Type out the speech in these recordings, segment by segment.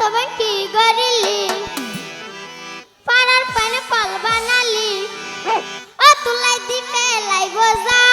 তবে কি করিলি পাড়ার পানে পাল বানালি। ও তুলাই দি পেলাই গোজা।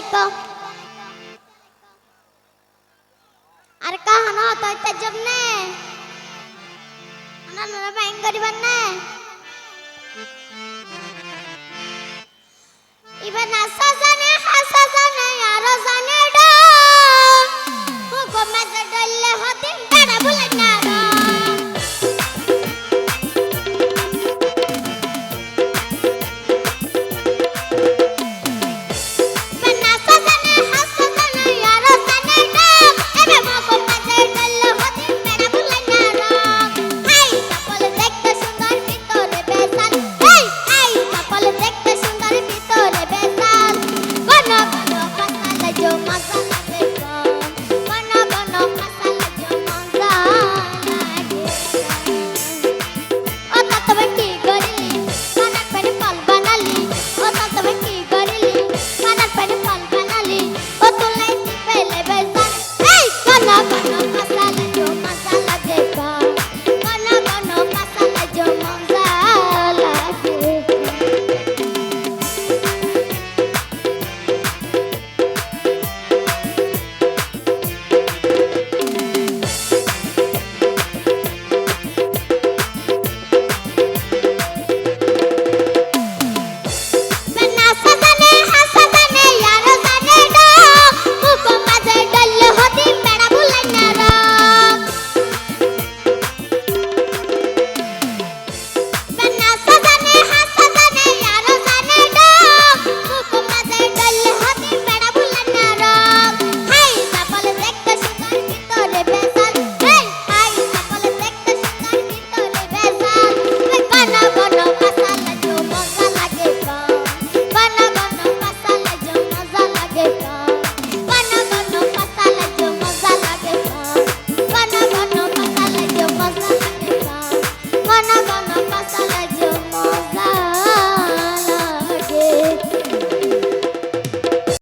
লাগতো আর কাহন তো ইত্যাজব নে। নানারা ব্যাং করিবার না। ইবার নাসা জানে